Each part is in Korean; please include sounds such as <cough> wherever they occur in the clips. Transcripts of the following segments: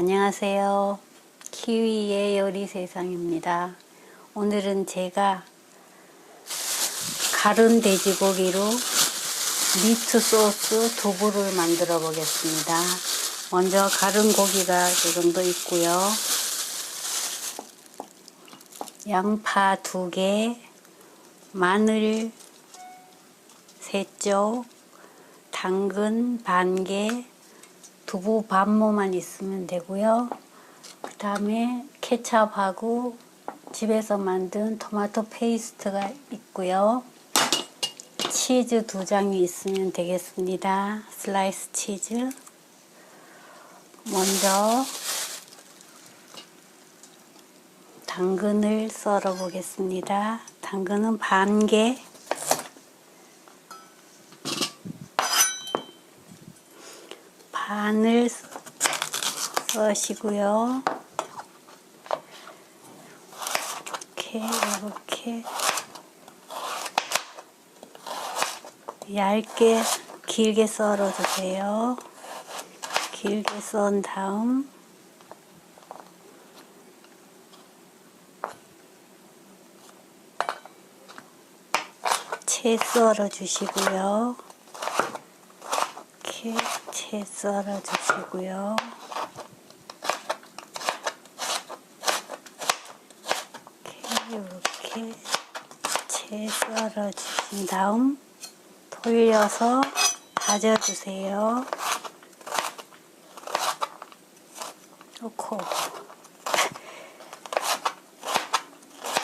안녕하세요. 키위의 요리 세상입니다. 오늘은 제가 가른 돼지고기로 미트 소스 두부를 만들어 보겠습니다. 먼저 가른 고기가 이 정도 있고요. 양파 두 개, 마늘 세 쪽, 당근 반 개, 두부 반모만 있으면 되고요. 그 다음에 케찹하고 집에서 만든 토마토 페이스트가 있고요. 치즈 두 장이 있으면 되겠습니다. 슬라이스 치즈. 먼저 당근을 썰어 보겠습니다. 당근은 반 개. 반을 써시고요. 이렇게 이렇게 얇게 길게 썰어 주세요. 길게 썬 다음 채 썰어 주시고요. 이렇게 채 썰어 주시고요. 이렇게 채 썰어 주신 다음 돌려서 다져 주세요. 놓고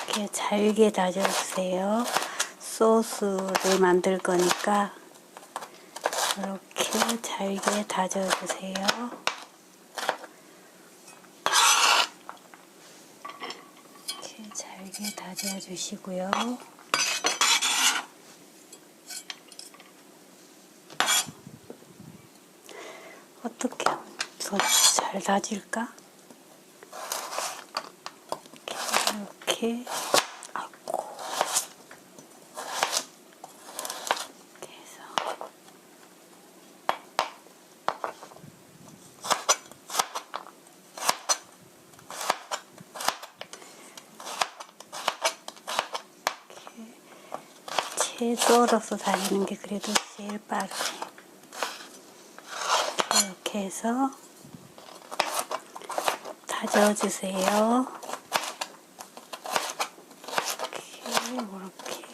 이렇게 잘게 다져 주세요. 소스를 만들 거니까 이렇게 잘게 다져 주세요. 이렇게 잘게 다져 주시고요. 어떻게 더 잘 다질까? 이렇게 이렇게 아고 이렇게 해서 채 썰어서 다지는 게 그래도 제일 빠르네. 이렇게 해서 다져주세요. 이렇게, 이렇게.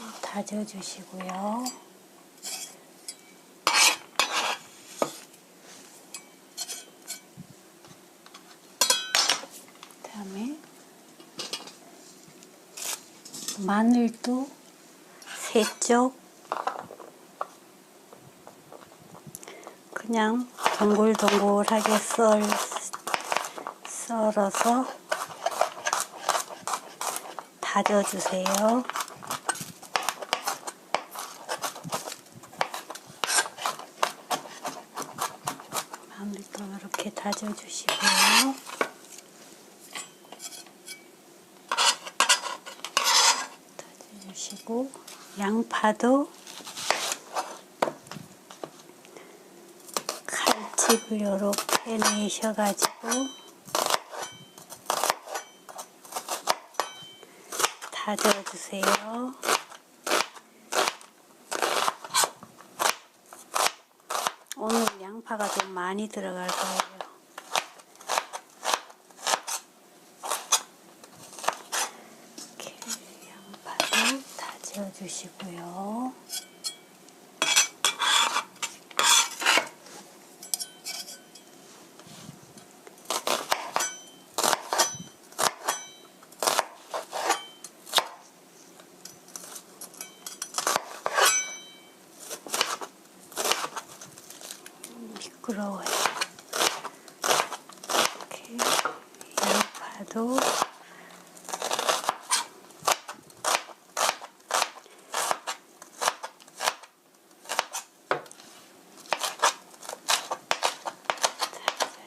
이렇게 다져주시고요. 그다음에 마늘도 세쪽 그냥 동글동글하게 썰 썰어서 다져주세요. 마늘도 이렇게 다져주시고요. 다져주시고 양파도 칼집을 이렇게 내셔가지고 다져주세요. 오늘 양파가 좀 많이 들어갈 거예요. 이렇게 양파를 다져 주시고요. 미끄러워요. 이렇게 양파도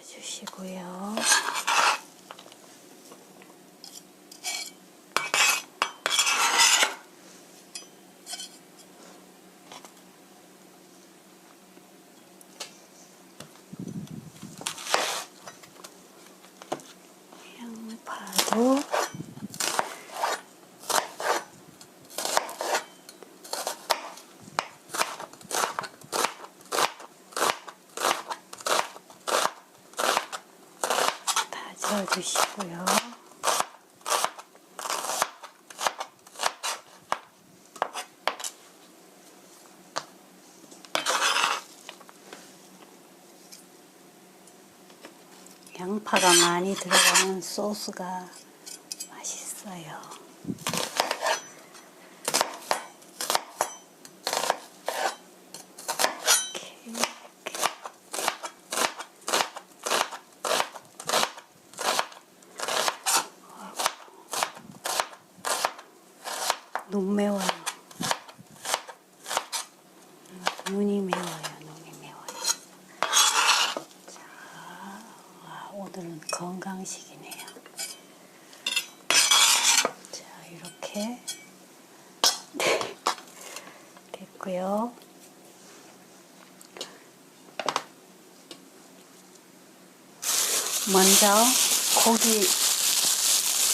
주시고요. 양파도 다져주시고요. 양파가 많이 들어가면 소스가 맛있어요. 이렇게, 이렇게. 눈 매워요. 눈이 매워요. 눈이 매워요. 자, 와, 오늘은 건강식이네요. 자, 이렇게 네, <laughs> 됐고요. 먼저 고기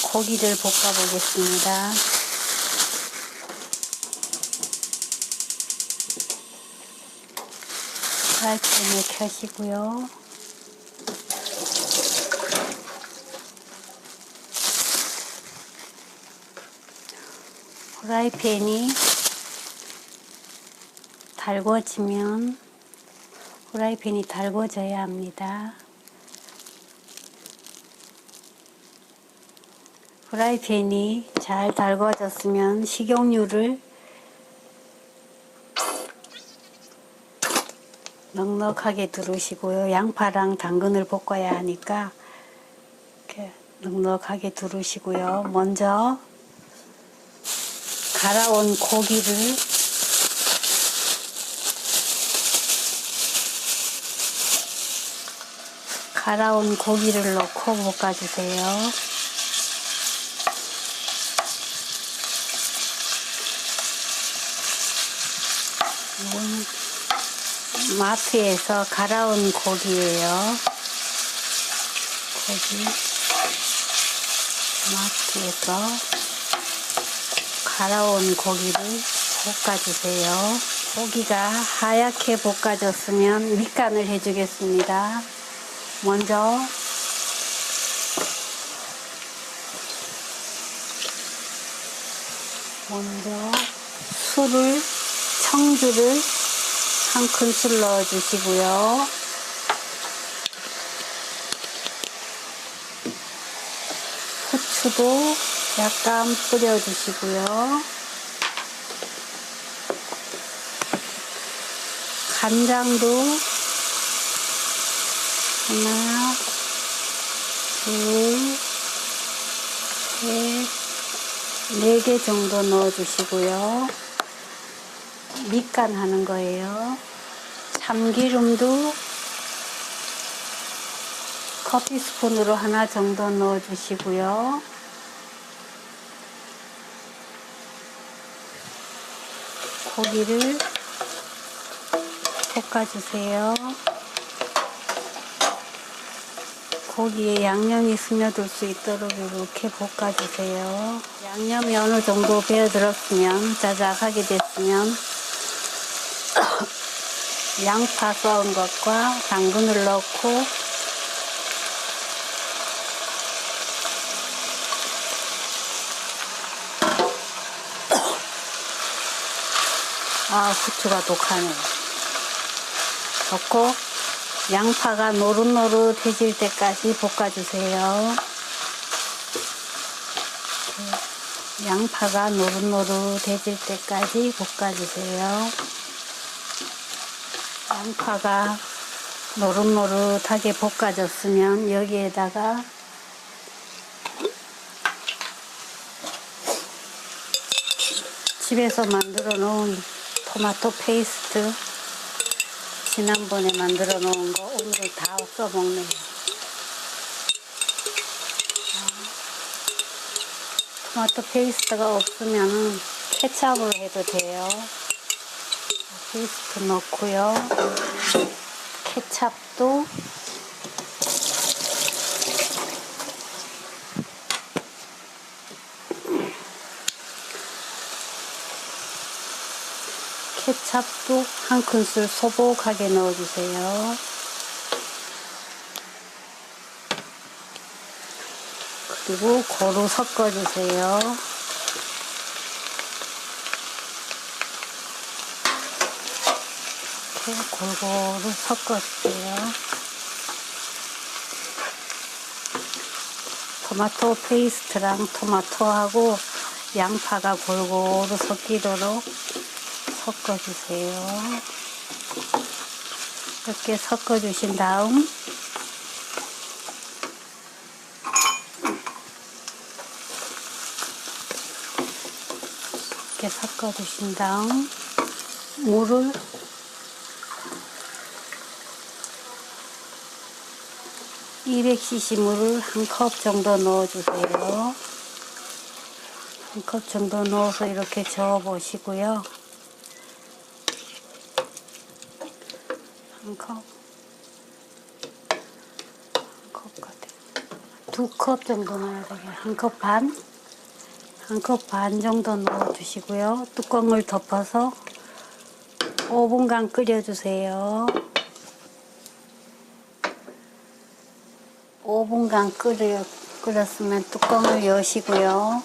고기를 볶아 보겠습니다. 프라이팬을 켜시고요. 프라이팬이 달궈지면 프라이팬이 달궈져야 합니다. 프라이팬이 잘 달궈졌으면 식용유를 넉넉하게 두르시고요. 양파랑 당근을 볶아야 하니까 이렇게 넉넉하게 두르시고요. 먼저 갈아온 고기를 갈아온 고기를 넣고 볶아주세요. 마트에서 갈아온 고기예요. 고기 마트에서 갈아온 고기를 볶아주세요. 고기가 하얗게 볶아졌으면 밑간을 해주겠습니다. 먼저 먼저 술을 청주를 한 큰술 넣어주시고요. 후추도 약간 뿌려주시고요. 간장도 하나, 둘, 셋, 네 개 정도 넣어주시고요. 밑간 하는 거예요. 참기름도 커피 스푼으로 하나 정도 넣어주시고요. 고기를 볶아주세요. 고기에 양념이 스며들 수 있도록 이렇게 볶아주세요. 양념이 어느 정도 배어들었으면 자작하게 됐으면 <coughs> 양파 썰은 것과 당근을 넣고 아 후추가 독하네. 넣고 양파가 노릇노릇해질 때까지 볶아주세요. 양파가 노릇노릇해질 때까지 볶아주세요. 양파가 노릇노릇하게 볶아졌으면 여기에다가 집에서 만들어 놓은 토마토 페이스트 지난번에 만들어 놓은 거 오늘은 다 써먹네요. 아, 토마토 페이스트가 없으면 케찹으로 해도 돼요. 아, 페이스트 넣고요. 케찹도 찹도 한 큰술 소복하게 넣어주세요. 그리고 고루 섞어주세요. 이렇게 골고루 섞어주세요. 토마토 페이스트랑 토마토하고 양파가 골고루 섞이도록 섞어주세요. 이렇게 섞어주신 다음 이렇게 섞어주신 다음 물을 (200cc) 물을 한 컵 정도 넣어주세요. 한 컵 정도 넣어서 이렇게 저어 보시고요. 컵, 한컵 같아. 두컵 정도 넣어야 되게 한컵 반, 한 컵 반 정도 넣어 주시고요. 뚜껑을 덮어서 5분간 끓여주세요. 5분간 끓여, 끓였으면 뚜껑을 여시고요.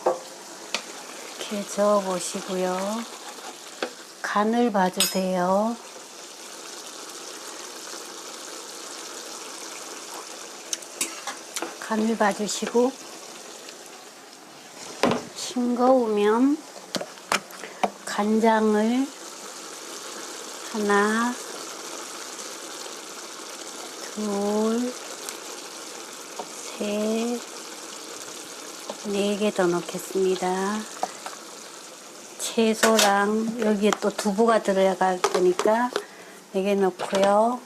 이렇게 저어 보시고요. 간을 봐주세요. 간을 봐주시고 싱거우면 간장을 하나, 둘, 셋, 네 개 더 넣겠습니다. 채소랑 여기에 또 두부가 들어갈 거니까 네개 넣고요.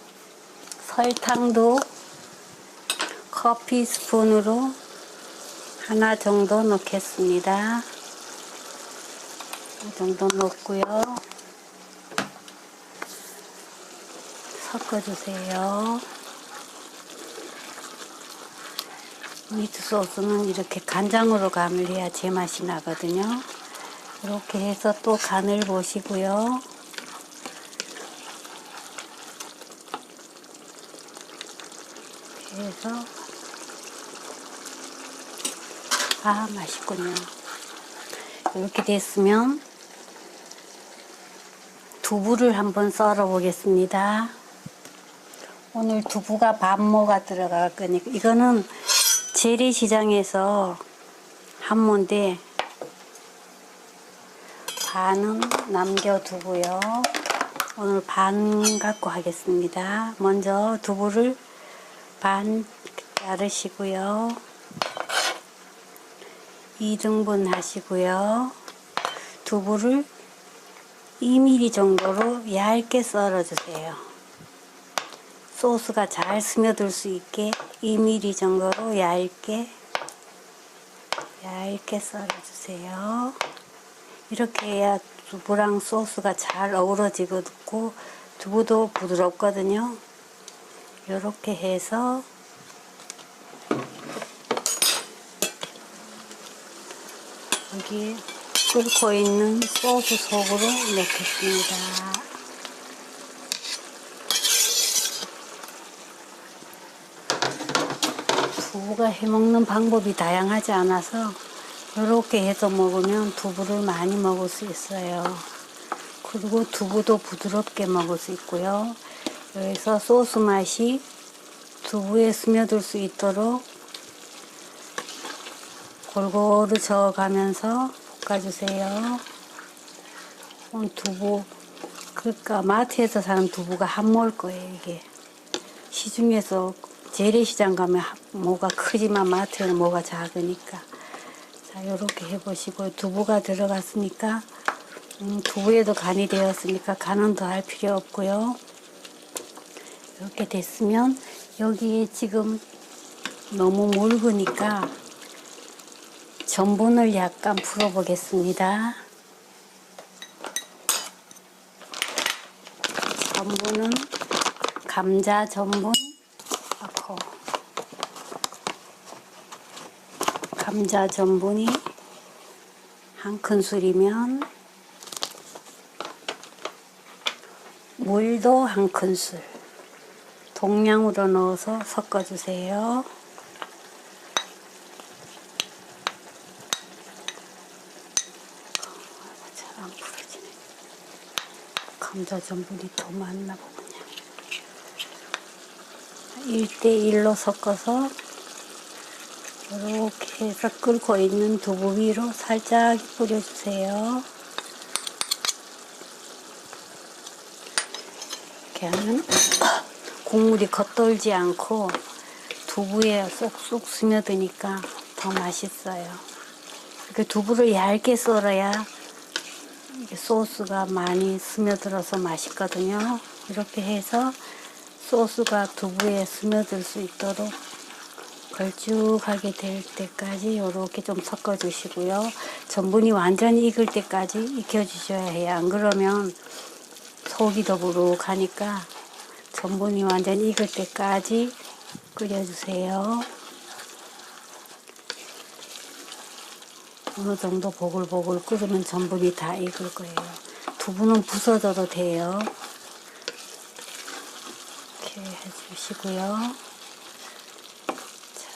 설탕도 커피 스푼으로 하나 정도 넣겠습니다. 이 정도 넣고요. 섞어주세요. 미트 소스는 이렇게 간장으로 간을 해야 제맛이 나거든요. 이렇게 해서 또 간을 보시고요. 해서 아 맛있군요. 이렇게 됐으면 두부를 한번 썰어 보겠습니다. 오늘 두부가 반모가 들어갈 거니까 이거는 재래시장에서 한 모인데 반은 남겨두고요. 오늘 반 갖고 하겠습니다. 먼저 두부를 반 자르시고요. 2등분 하시고요. 두부를 2mm 정도로 얇게 썰어주세요. 소스가 잘 스며들 수 있게 2mm 정도로 얇게 얇게 썰어주세요. 이렇게 해야 두부랑 소스가 잘 어우러지고 두부도 부드럽거든요. 이렇게 해서 여기 끓고 있는 소스 속으로 넣겠습니다. 두부가 해먹는 방법이 다양하지 않아서 이렇게 해서 먹으면 두부를 많이 먹을 수 있어요. 그리고 두부도 부드럽게 먹을 수 있고요. 여기서 소스 맛이 두부에 스며들 수 있도록 골고루 저어가면서 볶아주세요. 두부, 그러니까 마트에서 사는 두부가 한 모일 거예요, 이게. 시중에서 재래시장 가면 한- 뭐가 크지만 마트에는 뭐가 작으니까. 자, 요렇게 해보시고, 두부가 들어갔으니까, 음, 두부에도 간이 되었으니까 간은 더 할 필요 없고요. 이렇게 됐으면, 여기에 지금 너무 묽으니까, 전분을 약간 풀어보겠습니다. 전분은 감자 전분 넣고 감자 전분이 한 큰술이면 물도 한 큰술 동량으로 넣어서 섞어주세요. 잘 안 풀어지네. 감자 전분이 더 많나 보군요. 1대1로 섞어서 이렇게 해서 끓고 있는 두부 위로 살짝 뿌려주세요. 이렇게 하면 <coughs> 국물이 겉돌지 않고 두부에 쏙쏙 스며드니까 더 맛있어요. 이렇게 두부를 얇게 썰어야 소스가 많이 스며들어서 맛있거든요. 이렇게 해서 소스가 두부에 스며들 수 있도록 걸쭉하게 될 때까지 이렇게 좀 섞어 주시고요. 전분이 완전히 익을 때까지 익혀 주셔야 해요. 안 그러면 속이 더부룩하니까 전분이 완전히 익을 때까지 끓여주세요. 어느 정도 보글보글 끓으면 전분이 다 익을 거예요. 두부는 부서져도 돼요. 이렇게 해주시고요. 자,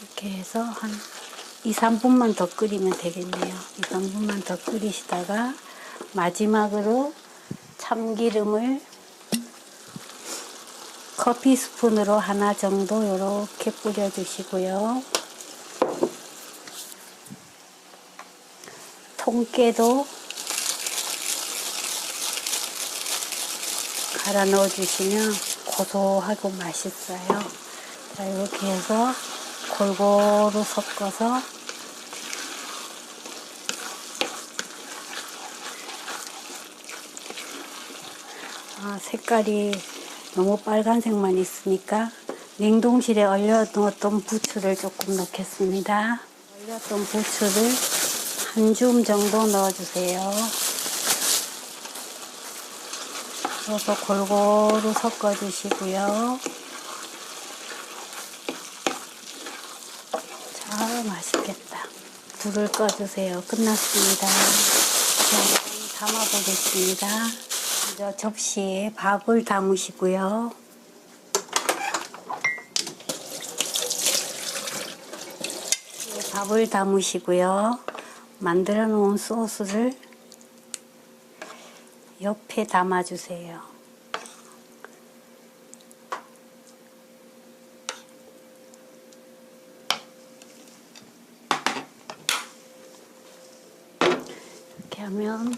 이렇게 해서 한 2, 3분만 더 끓이면 되겠네요. 2, 3분만 더 끓이시다가 마지막으로 참기름을 커피 스푼으로 하나 정도 이렇게 뿌려주시고요. 통깨도 갈아 넣어주시면 고소하고 맛있어요. 자, 이렇게 해서 골고루 섞어서 아, 색깔이 너무 빨간색만 있으니까 냉동실에 얼려놓았던 부추를 조금 넣겠습니다. 얼렸던 부추를 한줌 정도 넣어주세요. 그래서 골고루 섞어주시고요. 자, 맛있겠다. 불을 꺼주세요. 끝났습니다. 자, 담아보겠습니다. 먼저 접시에 밥을 담으시고요. 밥을 담으시고요. 만들어 놓은 소스를 옆에 담아주세요. 이렇게 하면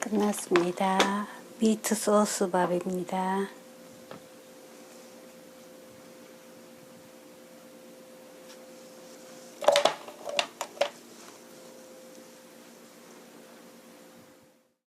끝났습니다. 미트 소스 밥입니다.